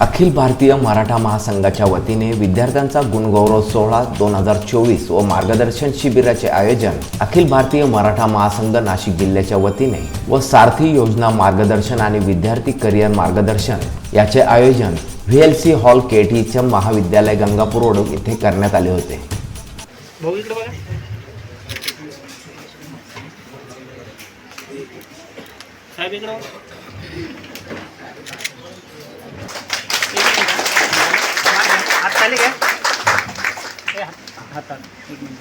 अखिल भारतीय मराठा महासंघाच्या वतीने विद्यार्थ्यांचा गुणगौरव सोहळा दोन हजार चोवीस व मार्गदर्शन शिबिराचे आयोजन अखिल भारतीय मराठा महासंघ नाशिक जिल्ह्याच्या वतीने व सारथी योजना मार्गदर्शन आणि विद्यार्थी करिअर मार्गदर्शन याचे आयोजन V L C hall K टीचं महाविद्यालय गंगापूर रोड येथे करण्यात आले होते. साहेब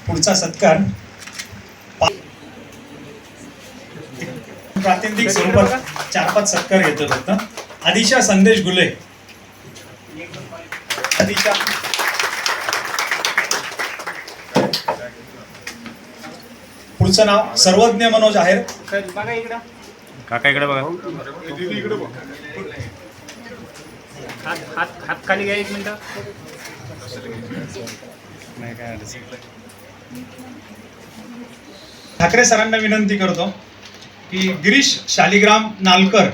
पुढचा सत्कार. प्रातिनिधिक स्वरूपात चार पाच सत्कार घेतो फक्त आदिशा संदेश गुले. आदिशा. पुढचं नाव सर्वज्ञ मनोज आहेर. सर बघा इकडं. काका इकडे बघा. हात हात हात खाली घ्या एक मिनटं. नाही काय ठाकरे सरांना विनंती करतो की गिरीश शालिग्राम नालकर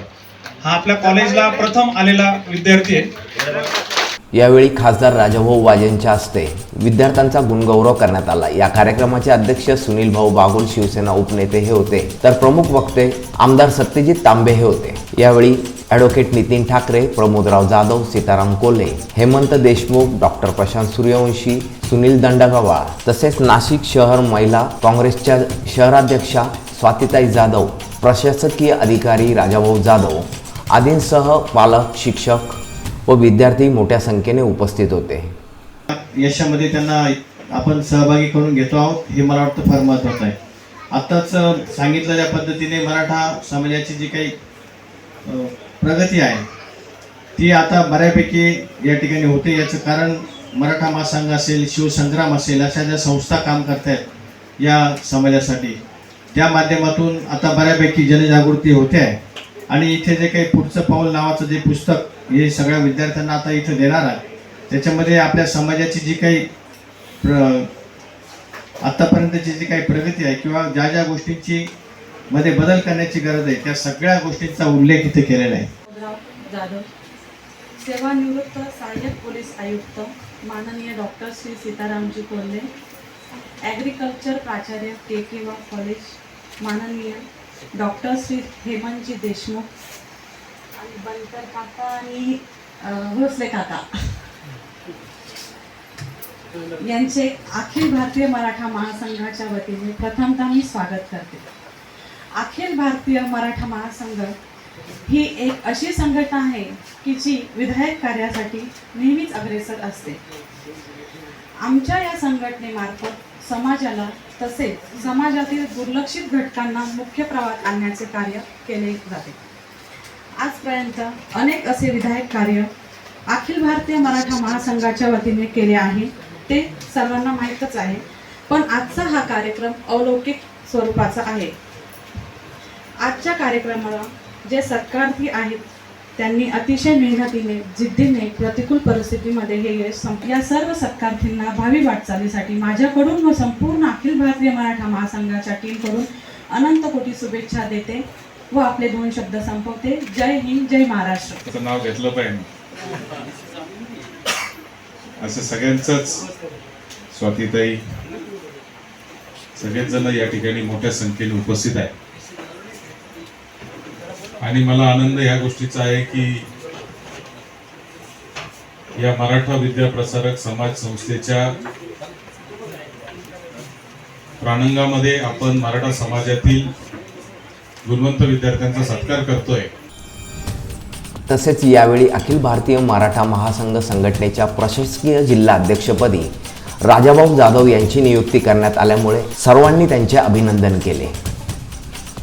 हा आपल्या कॉलेजला प्रथम आलेला विद्यार्थी आहे. यावेळी खासदार राजाभाऊ वाजेंच्या हस्ते विद्यार्थ्यांचा गुणगौरव करण्यात आला. या कार्यक्रमाचे अध्यक्ष सुनील भाऊ बागुल शिवसेना उपनेते हे होते. तर प्रमुख वक्ते आमदार सत्यजित तांबे हे होते. यावेळी ॲडव्होकेट नितीन ठाकरे प्रमोदराव जाधव सीताराम कोल्हे हेमंत देशमुख डॉक्टर प्रशांत सूर्यवंशी सुनील दंडगवाळ तसेच नाशिक शहर महिला काँग्रेसच्या शहराध्यक्षा स्वातिताई जाधव प्रशासकीय अधिकारी राजाभाऊ जाधव आदींसह पालक शिक्षक व विद्यार्थी मोठ्या संख्येने उपस्थित होते. यशामध्ये त्यांना आपण सहभागी करून घेतो आहोत हे मला वाटतं फार महत्त्वाचं आहे. आत्ताच सांगितलेल्या पद्धतीने मराठा समाजाची जी काही प्रगती आहे ती आता बऱ्यापैकी या ठिकाणी होते. याचं कारण मराठा महासंघ असेल शिवसंग्राम असेल अशा ज्या संस्था काम करतायत या समाजासाठी त्या माध्यमातून आता बऱ्यापैकी जनजागृती होते आहे. आणि इथे जे काही पुढचं पाऊल नावाचं जे पुस्तक हे सगळ्या विद्यार्थ्यांना आता इथं देणार आहे. त्याच्यामध्ये आपल्या समाजाची जी काही प्र आत्तापर्यंतची जी काही प्रगती आहे किंवा ज्या ज्या गोष्टींची मध्ये बदल करण्याची गरज आहे त्या सगळ्या गोष्टींचा उल्लेख इथे केलेला आहे. जाधव सेवानिवृत्त सहाय्यक पोलीस आयुक्त माननीय डॉक्टर श्री सीतारामजी कोल्हे ॲग्रिकल्चर प्राचार्य के के वा कॉलेज माननीय डॉक्टर श्री हेमंतजी देशमुख आणि बनकर काका आणि भोसले काका. यांचे अखिल भारतीय मराठा महासंघाच्या वतीने प्रथमतः मी स्वागत करते. अखिल भारतीय मराठा महासंघ ही एक अशी संघटना आहे की जी विधायक कार्यासाठी नेहमीच अग्रेसर असते. आमच्या या संघटनेमार्फत समाजाला तसेच समाजातील दुर्लक्षित घटकांना मुख्य प्रवाहात आणण्याचे कार्य केले जाते. आजपर्यंत अनेक असे विधायक कार्य अखिल भारतीय मराठा महासंघाच्या वतीने केले आहे. ते सर्वांना माहीतच आहे पण आजचा हा कार्यक्रम अलौकिक स्वरूपाचा आहे. आजच्या कार्यक्रमाला जे सत्कार्थी आहेत त्यांनी अतिशय मेहनतीने जिद्दीने प्रतिकूल परिस्थितीमध्ये हे यश संप या सर्व सत्कार्थींना भावी वाटचालीसाठी माझ्याकडून व संपूर्ण अखिल भारतीय मराठा महासंघाच्या टीमकडून अनंत कोटी शुभेच्छा देते व आपले दोन शब्द संपवते. जय हिंद जय महाराष्ट्र. त्याचं नाव घेतलं पाहिजे. असं सगळ्यांचंच स्वातीताई सगळेच जण या ठिकाणी मोठ्या संख्येने उपस्थित आहे आणि मला आनंद ह्या गोष्टीचा आहे की या मराठा विद्या प्रसारक समाज संस्थेच्या प्राणंगामध्ये आपण मराठा समाजातील गुणवंत विद्यार्थ्यांचा सत्कार करतोय. तसेच यावेळी अखिल भारतीय मराठा महासंघ संघटनेच्या प्रशासकीय जिल्हा अध्यक्षपदी राजाभाऊ जाधव यांची नियुक्ती करण्यात आल्यामुळे सर्वांनी त्यांचे अभिनंदन केले.